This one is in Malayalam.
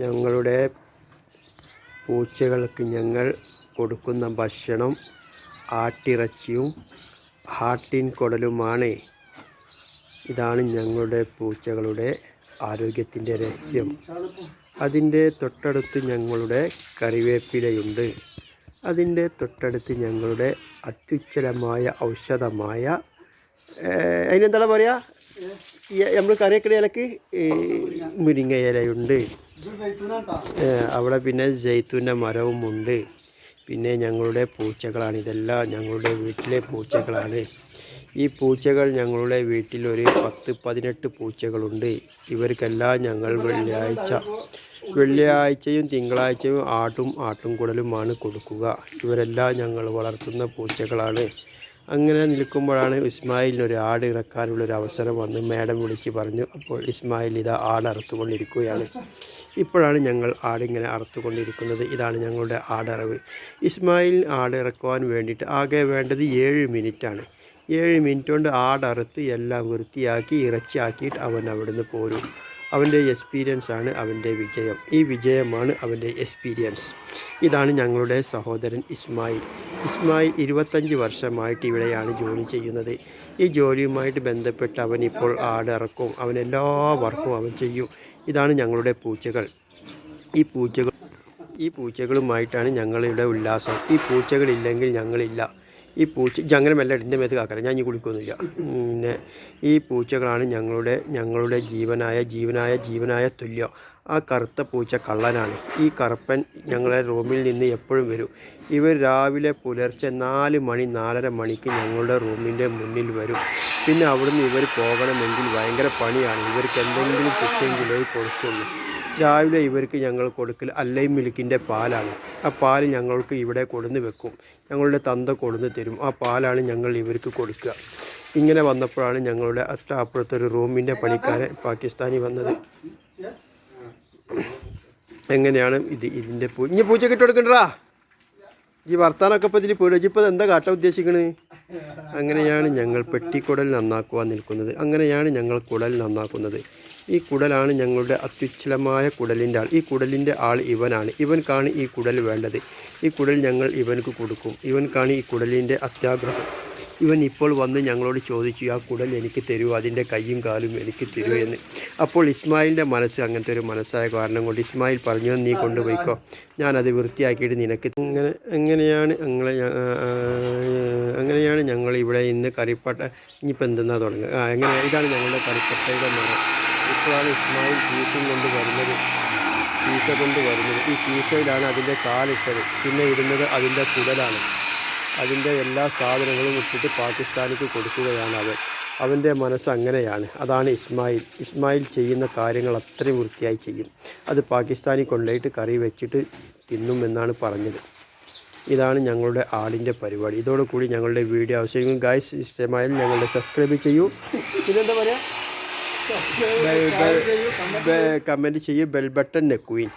ഞങ്ങളുടെ പൂച്ചകൾക്ക് ഞങ്ങൾ കൊടുക്കുന്ന ഭക്ഷണം ആട്ടിറച്ചിയും ആട്ടിൻ കുടലുമാണ്. ഇതാണ് ഞങ്ങളുടെ പൂച്ചകളുടെ ആരോഗ്യത്തിന്റെ രഹസ്യം. അതിന്റെ തൊട്ടടുത്ത് ഞങ്ങളുടെ കറിവേപ്പിലയുണ്ട്. അതിന്റെ തൊട്ടടുത്ത് ഞങ്ങളുടെ അത്യുജ്വലമായ ഔഷധമായ അതിനെന്താണ് പറയുക? നമ്മൾ കറിവേപ്പില ഇലക്ക് മുരിങ്ങ ഇലയുണ്ട്. അവിടെ പിന്നെ ജൈത്തൂന്റെ മരവുമുണ്ട് പിന്നെ ഞങ്ങളുടെ പൂച്ചകളാണ്. ഇതെല്ലാം ഞങ്ങളുടെ വീട്ടിലെ പൂച്ചകളാണ്. ഈ പൂച്ചകൾ ഞങ്ങളുടെ വീട്ടിൽ ഒരു പത്ത് പതിനെട്ട് പൂച്ചകളുണ്ട്. ഇവർക്കെല്ലാം ഞങ്ങൾ വെള്ളിയാഴ്ച വെള്ളിയാഴ്ചയും തിങ്കളാഴ്ചയും ആട്ടും ആട്ടും കുടലുമാണ് കൊടുക്കുക. ഇവരെല്ലാം ഞങ്ങൾ വളർത്തുന്ന പൂച്ചകളാണ്. അങ്ങനെ നിൽക്കുമ്പോഴാണ് ഇസ്മായിലിന് ഒരു ആട് ഇറക്കാനുള്ള ഒരു അവസരം വന്ന് മേഡം വിളിച്ച് പറഞ്ഞു അപ്പോൾ ഇസ്മായിൽ ഇത് ആട് അറുത്തുകൊണ്ടിരിക്കുകയാണ്. ഇപ്പോഴാണ് ഞങ്ങൾ ആടിങ്ങനെ അറുത്തുകൊണ്ടിരിക്കുന്നത്. ഇതാണ് ഞങ്ങളുടെ ആടറവ്. ഇസ്മായിൽ ആട് ഇറക്കുവാൻ വേണ്ടിയിട്ട് ആകെ വേണ്ടത് ഏഴ് മിനിറ്റാണ്. ഏഴ് മിനിറ്റ് കൊണ്ട് ആടറുത്ത് എല്ലാം വൃത്തിയാക്കി ഇറച്ചിയാക്കിയിട്ട് അവൻ അവിടുന്ന് പോരും. അവന്റെ എക്സ്പീരിയൻസ് ആണ് അവന്റെ വിജയം. ഈ വിജയമാണ് അവന്റെ എക്സ്പീരിയൻസ് ഇതാണ് ഞങ്ങളുടെ സഹോദരൻ ഇസ്മായിൽ. ഇസ്മായിൽ ഇരുപത്തഞ്ച് വർഷമായിട്ട് ഇവിടെയാണ് ജോലി ചെയ്യുന്നത്. ഈ ജോലിയുമായിട്ട് ബന്ധപ്പെട്ട് അവൻ ഇപ്പോൾ ആടിറക്കും. അവൻ എല്ലാ വർക്കും അവൻ ചെയ്യും. ഇതാണ് ഞങ്ങളുടെ പൂച്ചകൾ. ഈ പൂച്ചകൾ ഈ പൂച്ചകളുമായിട്ടാണ് ഞങ്ങളുടെ ഉല്ലാസം. ഈ പൂച്ചകളില്ലെങ്കിൽ ഞങ്ങളില്ല. ഈ പൂച്ച ജങ്ങനെ മെല്ലെ എന്റെ മേത്ത് കാക്കറ ഞാൻ ഇനി കുളിക്കൊന്നുമില്ല. പിന്നെ ഈ പൂച്ചകളാണ് ഞങ്ങളുടെ ഞങ്ങളുടെ ജീവനായ ജീവനായ ജീവനായ തുല്യം. ആ കറുത്ത പൂച്ച കള്ളനാണ്. ഈ കറുപ്പൻ ഞങ്ങളുടെ റൂമിൽ നിന്ന് എപ്പോഴും വരും. ഇവർ രാവിലെ പുലർച്ചെ നാല് മണി നാലര മണിക്ക് ഞങ്ങളുടെ റൂമിന്റെ മുന്നിൽ വരും. പിന്നെ അവിടുന്ന് ഇവർ പോകണമെങ്കിൽ ഭയങ്കര പണിയാണ്. ഇവർക്ക് എന്തെങ്കിലും കിട്ടിയെങ്കിലേ കൊടുക്കുള്ളൂ രാവിലെ ഇവർക്ക് ഞങ്ങൾ കൊടുക്കൽ അല്ലൈ മിൽക്കിന്റെ പാലാണ്. ആ പാൽ ഞങ്ങൾക്ക് ഇവിടെ കൊടുന്ന് വെക്കും. ഞങ്ങളുടെ തന്ത കൊടുന്ന് തരും. ആ പാലാണ് ഞങ്ങൾ ഇവർക്ക് കൊടുക്കുക. ഇങ്ങനെ വന്നപ്പോഴാണ് ഞങ്ങളുടെ അറ്റ അപ്പുറത്തൊരു റൂമിന്റെ പണിക്കാരൻ പാകിസ്ഥാനി വന്നത്. എങ്ങനെയാണ് ഇത് ഇതിന്റെ പൂ ഇനി പൂച്ച കിട്ടി കൊടുക്കണ്ടാ ഈ വർത്താനൊക്കെ ഇപ്പോൾ ഇതിൽ പോയി ഇപ്പോൾ എന്താ കാട്ടാൻ ഉദ്ദേശിക്കണ്? അങ്ങനെയാണ് ഞങ്ങൾ പെട്ടിക്കുടൽ നന്നാക്കുവാൻ നിൽക്കുന്നത്. അങ്ങനെയാണ് ഞങ്ങൾ കുടൽ നന്നാക്കുന്നത്. ഈ കുടലാണ് ഞങ്ങളുടെ അത്യുച്ഛലമായ കുടലിന്റെ ആൾ. ഈ കുടലിന്റെ ആൾ ഇവനാണ്. ഇവൻക്കാണ് ഈ കുടൽ വേണ്ടത്. ഈ കുടൽ ഞങ്ങൾ ഇവനക്ക് കൊടുക്കും. ഇവൻക്കാണ് ഈ കുടലിന്റെ അത്യാഗ്രഹം. ഇവൻ ഇപ്പോൾ വന്ന് ഞങ്ങളോട് ചോദിച്ചു ആ കുടൽ എനിക്ക് തരൂ അതിന്റെ കൈയും കാലും എനിക്ക് തരൂ എന്ന്. അപ്പോൾ ഇസ്മായിലിന്റെ മനസ്സ് അങ്ങനത്തെ ഒരു മനസ്സായ കാരണം കൊണ്ട് ഇസ്മായിൽ പറഞ്ഞു നീ കൊണ്ടുപോയിക്കോ. ഞാനത് വൃത്തിയാക്കിയിട്ട് നിനക്ക് അങ്ങനെ എങ്ങനെയാണ് ഞങ്ങളെ അങ്ങനെയാണ് ഞങ്ങൾ ഇവിടെ ഇന്ന് കറിപ്പട്ട ഇനിയിപ്പോൾ എന്തെന്നാ തുടങ്ങുക? ആ എങ്ങനെ ഇതാണ് ഞങ്ങളുടെ കറിപ്പട്ടയുടെ മരം. ഇപ്പോഴാണ് ഇസ്മായിൽ ചീസും കൊണ്ട് വരുന്നത്. ചീസ കൊണ്ട് വരുന്നത്. ഈ ചീസയിലാണ് അതിന്റെ കാലിട്ടത് പിന്നെ ഇടുന്നത് അതിന്റെ കുടലാണ്. അതിന്റെ എല്ലാ സാധനങ്ങളും ഇട്ടിട്ട് പാകിസ്ഥാനിക്ക് കൊടുക്കുകയാണ് അവൻ. അവന്റെ മനസ്സ് അങ്ങനെയാണ്. അതാണ് ഇസ്മായിൽ. ഇസ്മായിൽ ചെയ്യുന്ന കാര്യങ്ങൾ അത്രയും വൃത്തിയായി ചെയ്യും. അത് പാകിസ്ഥാനി കൊണ്ടുപോയിട്ട് കറി വെച്ചിട്ട് തിന്നും എന്നാണ് പറഞ്ഞത്. ഇതാണ് ഞങ്ങളുടെ ആടിന്റെ പരിപാടി. ഇതോടുകൂടി ഞങ്ങളുടെ വീഡിയോ അവസാനിക്കും. ഗായ്സ് ഇഷ്ടമായാലും ഞങ്ങളുടെ സബ്സ്ക്രൈബ് ചെയ്യൂ. പിന്നെന്താ പറയുക കമന്റ് ചെയ്യൂ ബെൽ ബട്ടൺ നെക്കുവിൻ